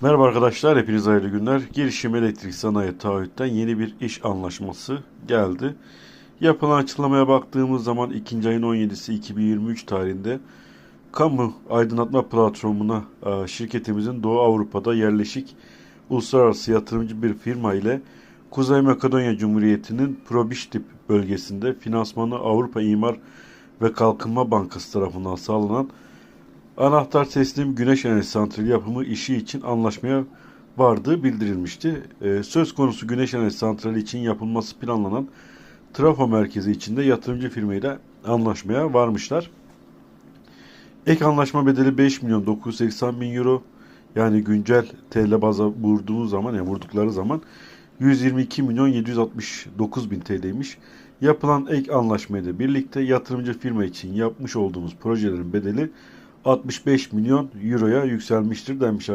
Merhaba arkadaşlar, hepinize hayırlı günler. Girişim Elektrik Sanayi Taahhüt'ten yeni bir iş anlaşması geldi. Yapılan açıklamaya baktığımız zaman 2. ayın 17'si 2023 tarihinde kamu aydınlatma platformuna e, şirketimizin Doğu Avrupa'da yerleşik uluslararası yatırımcı bir firma ile Kuzey Makedonya Cumhuriyeti'nin Probiştip bölgesinde finansmanı Avrupa İmar ve Kalkınma Bankası tarafından sağlanan anahtar teslim güneş enerji santrali yapımı işi için anlaşmaya vardığı bildirilmişti. Ee, söz konusu güneş enerji santrali için yapılması planlanan trafo merkezi içinde yatırımcı firmayla anlaşmaya varmışlar. Ek anlaşma bedeli 5 milyon 980 bin euro. Yani güncel TL baza vurduğu zaman yani vurdukları zaman 122 milyon 769 bin TL'ymiş. Yapılan ek anlaşmayla birlikte yatırımcı firma için yapmış olduğumuz projelerin bedeli 65 milyon euroya yükselmiştir denmiş